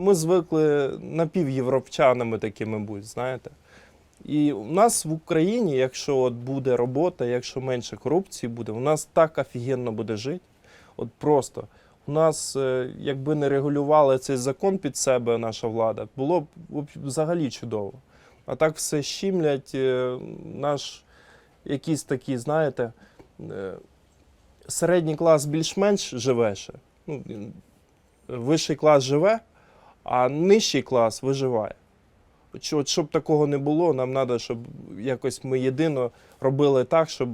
Ми звикли напівєвропчанами такими бути, знаєте. І у нас в Україні, якщо от буде робота, якщо менше корупції буде, у нас так офігенно буде жити. От просто. У нас, е, якби не регулювали цей закон під себе, наша влада, було б взагалі чудово. А так все щімлять, е, наш якийсь такий, знаєте, е, середній клас більш-менш живе ще. Ну, вищий клас живе, а нижчий клас виживає. От щоб такого не було, нам треба, щоб якось ми єдино робили так, щоб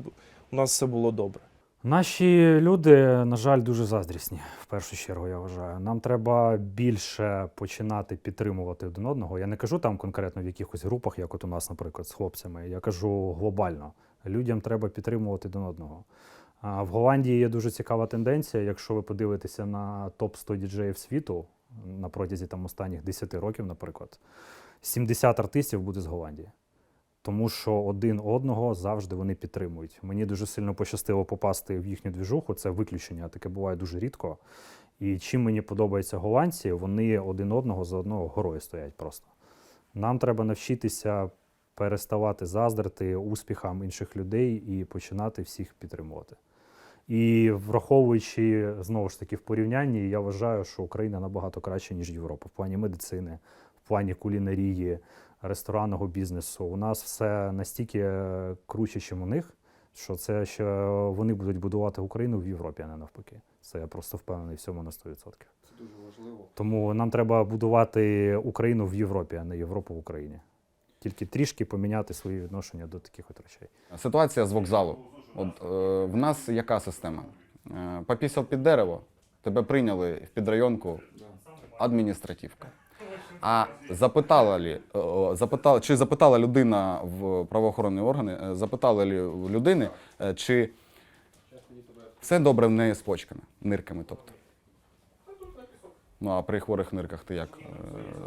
у нас все було добре. Наші люди, на жаль, дуже заздрісні, в першу чергу, я вважаю. Нам треба більше починати підтримувати один одного. Я не кажу там конкретно в якихось групах, як от у нас, наприклад, з хлопцями. Я кажу глобально. Людям треба підтримувати один одного. В Голландії є дуже цікава тенденція. Якщо ви подивитеся на топ 100 діджеїв світу на протязі там останніх 10 років, наприклад, 70 артистів буде з Голландії тому що один одного завжди вони підтримують. Мені дуже сильно пощастило попасти в їхню двіжуху. Це виключення, таке буває дуже рідко. І чим мені подобаються голландці, вони один одного за одного горою стоять просто. Нам треба навчитися переставати заздрити успіхам інших людей і починати всіх підтримувати. І враховуючи знову ж таки в порівнянні, я вважаю, що Україна набагато краще, ніж Європа в плані медицини, в плані кулінарії, ресторанного бізнесу. У нас все настільки круче, ніж у них, що це ще вони будуть будувати Україну в Європі, а не навпаки. Це я просто впевнений в цьому на 100%. Це дуже важливо. Тому нам треба будувати Україну в Європі, а не Європу в Україні. Тільки трішки поміняти свої відношення до таких от речей. Ситуація з вокзалу. От е, в нас яка система? Е, попісяв під дерево, тебе прийняли в підрайонку адміністративка. А запитала лі, е, запитала, чи запитала людина в правоохоронні органи, е, запитала в людини, е, чи все добре в неї з почками, нирками, тобто. Ну а при хворих нирках ти як?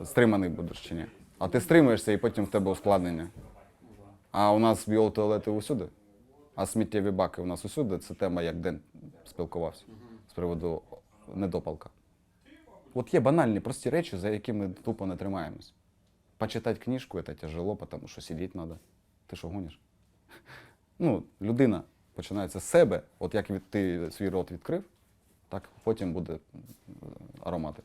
Е, Стриманий будеш чи ні? А ти стримуєшся і потім в тебе ускладнення. А у нас біотуалети усюди, а сміттєві баки у нас усюди. Це тема, як Ден спілкувався з приводу недопалка. От є банальні прості речі, за які ми тупо не тримаємось. Почитати книжку це тяжело, тому що сидіти треба. Ти що гониш? Ну, людина починається з себе, от як ти свій рот відкрив, так потім буде аромати.